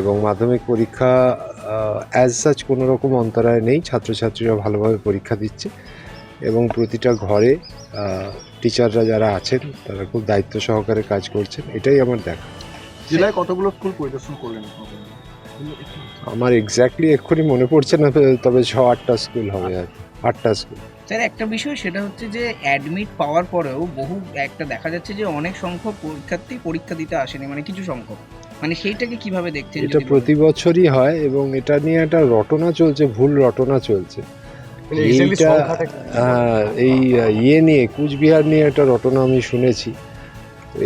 এবং মাধ্যমিক পরীক্ষা অ্যাজ সাচ কোনো রকম অন্তরায় নেই। ছাত্রছাত্রীরা ভালোভাবে পরীক্ষা দিচ্ছে এবং প্রতিটা ঘরে টিচাররা যারা আছেন তারা খুব দায়িত্ব সহকারে কাজ করছেন। এটাই আমার দেখা। জেলায় কতগুলো স্কুল পরিদর্শন করলেন আমার এক্স্যাক্টলি এক্ষুনি মনে পড়ছে না তবে ছ আটটা স্কুল হবে আর আটটা স্কুল। স্যার একটা বিষয় সেটা হচ্ছে যে অ্যাডমিট পাওয়ার পরেও বহু একটা দেখা যাচ্ছে যে অনেক সংখ্যক পরীক্ষার্থী পরীক্ষা দিতে আসেনি মানে কিছু সংখ্যক। মানে সেইটাকে কীভাবে দেখছেন এটা প্রতি বছরই হয় এবং এটা নিয়ে একটা রটনা চলছে ভুল রটনা চলছে। মানে এইটা হ্যাঁ, এই ইয়ে নিয়ে কুচবিহার নিয়ে একটা রটনা আমি শুনেছি।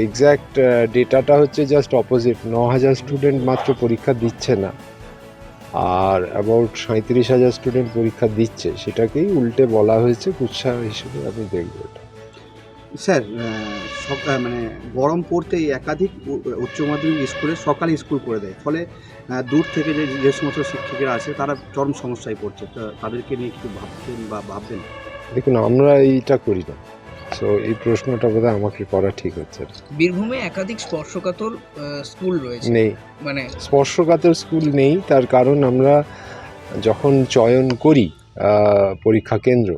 এক্স্যাক্ট ডেটাটা হচ্ছে জাস্ট অপোজিট ন হাজার স্টুডেন্ট মাত্র পরীক্ষা দিচ্ছে না। আর অ্যাবাউট সাঁত্রিশ হাজার স্টুডেন্ট পরীক্ষা দিচ্ছে। সেটাকেই উল্টে বলা হয়েছে কুৎসা হিসেবে আমি দেখব এটা স্যার মানে গরম পড়তেই একাধিক উচ্চ মাধ্যমিক স্কুলে সকালে স্কুল করে দেয়। ফলে দূর থেকে যে যে সমস্ত শিক্ষকেরা আছে তারা চরম সমস্যায় পড়ছে। তাদেরকে নিয়ে কিছু ভাবছেন বা ভাববেন? দেখুন আমরা এইটা করি না। সো এই প্রশ্নটা বোধহয় আমাকে করা ঠিক হচ্ছে বীরভূমে একাধিক স্পর্শকাতর স্কুল রয়েছে। নেই। মানে স্পর্শকাতর স্কুল নেই। তার কারণ আমরা যখন চয়ন করি পরীক্ষা কেন্দ্র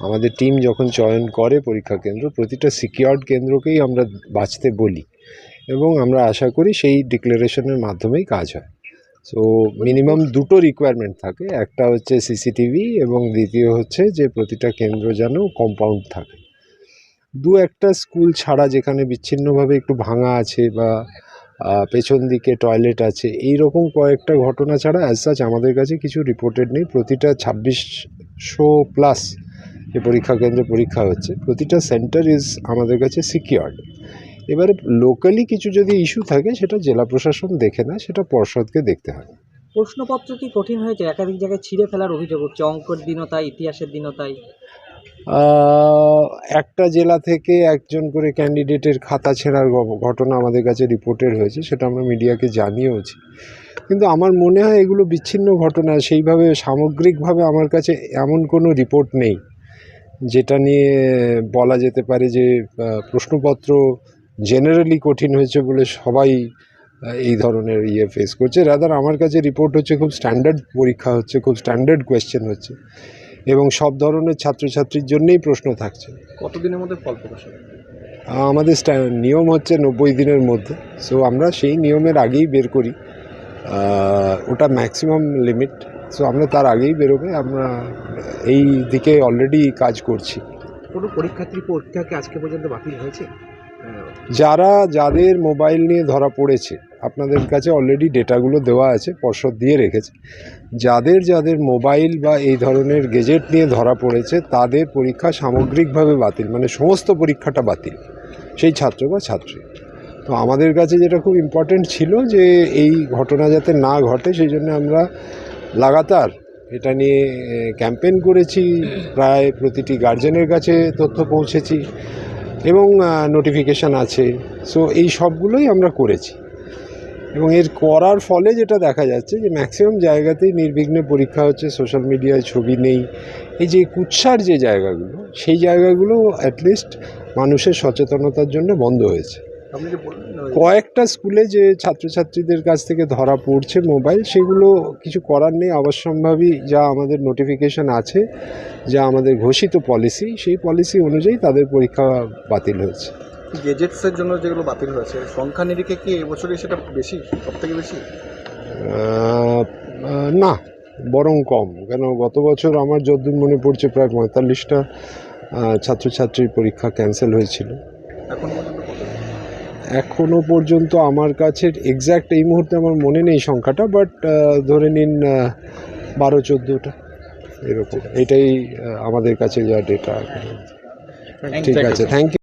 আমাদের টিম যখন চয়ন করে পরীক্ষা কেন্দ্র, প্রতিটা সিকিউরড কেন্দ্রকেই আমরা বাঁচতে বলি এবং আমরা আশা করি সেই ডিক্লারেশনের মাধ্যমেই কাজ হয়। সো মিনিমাম দুটো রিকোয়ারমেন্ট থাকে, একটা হচ্ছে সিসিটিভি এবং দ্বিতীয় হচ্ছে যে প্রতিটা কেন্দ্র যেন কম্পাউন্ড থাকে। দু একটা স্কুল ছাড়া যেখানে বিচ্ছিন্নভাবে একটু ভাঙা আছে বা পেছন দিকে টয়লেট আছে এই রকম কয়েকটা ঘটনা ছাড়া অ্যাজ সাচ আমাদের কাছে কিছু রিপোর্টেড নেই। প্রতিটা ছাব্বিশশো প্লাস যে পরীক্ষা কেন্দ্রে পরীক্ষা হচ্ছে প্রতিটা সেন্টার ইজ আমাদের কাছে সিকিউরড এবারে লোকালি কিছু যদি ইস্যু থাকে সেটা জেলা প্রশাসন দেখে না সেটা পর্ষদকে দেখতে হয়। প্রশ্নপত্র কি কঠিন হয়েছে? একাধিক জায়গায় ছিঁড়ে ফেলার অভিযোগ হচ্ছে অঙ্কের দিনও তাই ইতিহাসের দিনও তাই একটা জেলা থেকে একজন করে ক্যান্ডিডেটের খাতা ছেঁড়ার ঘটনা আমাদের কাছে রিপোর্টেড হয়েছে সেটা আমরা মিডিয়াকে জানিয়েওছি। কিন্তু আমার মনে হয় এগুলো বিচ্ছিন্ন ঘটনা সেইভাবে সামগ্রিকভাবে আমার কাছে এমন কোনো রিপোর্ট নেই। যেটা নিয়ে বলা যেতে পারে যে প্রশ্নপত্র জেনারেলি কঠিন হয়েছে বলে সবাই এই ধরনের ইয়ে ফেস করছে। রাদার আমার কাছে রিপোর্ট হচ্ছে খুব স্ট্যান্ডার্ড পরীক্ষা হচ্ছে খুব স্ট্যান্ডার্ড কোয়েশ্চেন হচ্ছে এবং সব ধরনের ছাত্রছাত্রীর জন্যেই প্রশ্ন থাকছে। কতদিনের মধ্যে ফল প্রকাশ আমাদের নিয়ম হচ্ছে নব্বই দিনের মধ্যে। সো আমরা সেই নিয়মের আগেই বের করি। ওটা ম্যাক্সিমাম লিমিট সো আমরা তার আগেই বেরোবে আমরা এই দিকে অলরেডি কাজ করছি। কোনো পরীক্ষার্থী পরীক্ষা কি আজকে পর্যন্ত বাতিল হয়েছে? যারা যাদের মোবাইল নিয়ে ধরা পড়েছে আপনাদের কাছে অলরেডি ডেটাগুলো দেওয়া আছে পর্ষদ দিয়ে রেখেছে। যাদের যাদের মোবাইল বা এই ধরনের গেজেট নিয়ে ধরা পড়েছে তাদের পরীক্ষা সামগ্রিকভাবে বাতিল মানে সমস্ত পরীক্ষাটা বাতিল সেই ছাত্র বা ছাত্রী। তো আমাদের কাছে যেটা খুব ইম্পর্ট্যান্ট ছিল যে এই ঘটনা যাতে না ঘটে সেই জন্য আমরা লাগাতার। এটা নিয়ে ক্যাম্পেন করেছি, প্রায় প্রতিটি গার্জেনের কাছে তথ্য পৌঁছেছি এবং নোটিফিকেশান আছে। সো এই সবগুলোই আমরা করেছি। এবং এর করার ফলে যেটা দেখা যাচ্ছে যে ম্যাক্সিমাম জায়গাতেই নির্বিঘ্নে পরীক্ষা হচ্ছে সোশ্যাল মিডিয়ায় ছবি নেই। এই যে, কুৎসার যে জায়গাগুলো, সেই জায়গাগুলো অ্যাটলিস্ট মানুষের সচেতনতার জন্য বন্ধ হয়েছে। কয়েকটা স্কুলে যে ছাত্রছাত্রীদের কাছ থেকে ধরা পড়ছে মোবাইল সেগুলো কিছু করার নেই। অবশ্যম্ভাবী যা আমাদের নোটিফিকেশন আছে যা আমাদের ঘোষিত পলিসি সেই পলিসি অনুযায়ী তাদের পরীক্ষা বাতিল হয়েছে। গেজেটসের জন্য যেগুলো বাতিল হয়েছে সংখ্যা নিরিখে কি এবছরে সেটা বেশি সব থেকে বেশি না বরং কম। কেন গত বছর আমার যতদূর মনে পড়ছে প্রায় পঁয়তাল্লিশটা ছাত্রছাত্রীর পরীক্ষা ক্যান্সেল হয়েছিল। এখন পর্যন্ত কত এখনও পর্যন্ত আমার কাছে এক্স্যাক্ট এই মুহূর্তে আমার মনে নেই সংখ্যাটা বাট ধরে নিন বারো চোদ্দোটা এরকম। এটাই আমাদের কাছে যা ডেটা ঠিক আছে থ্যাংক ইউ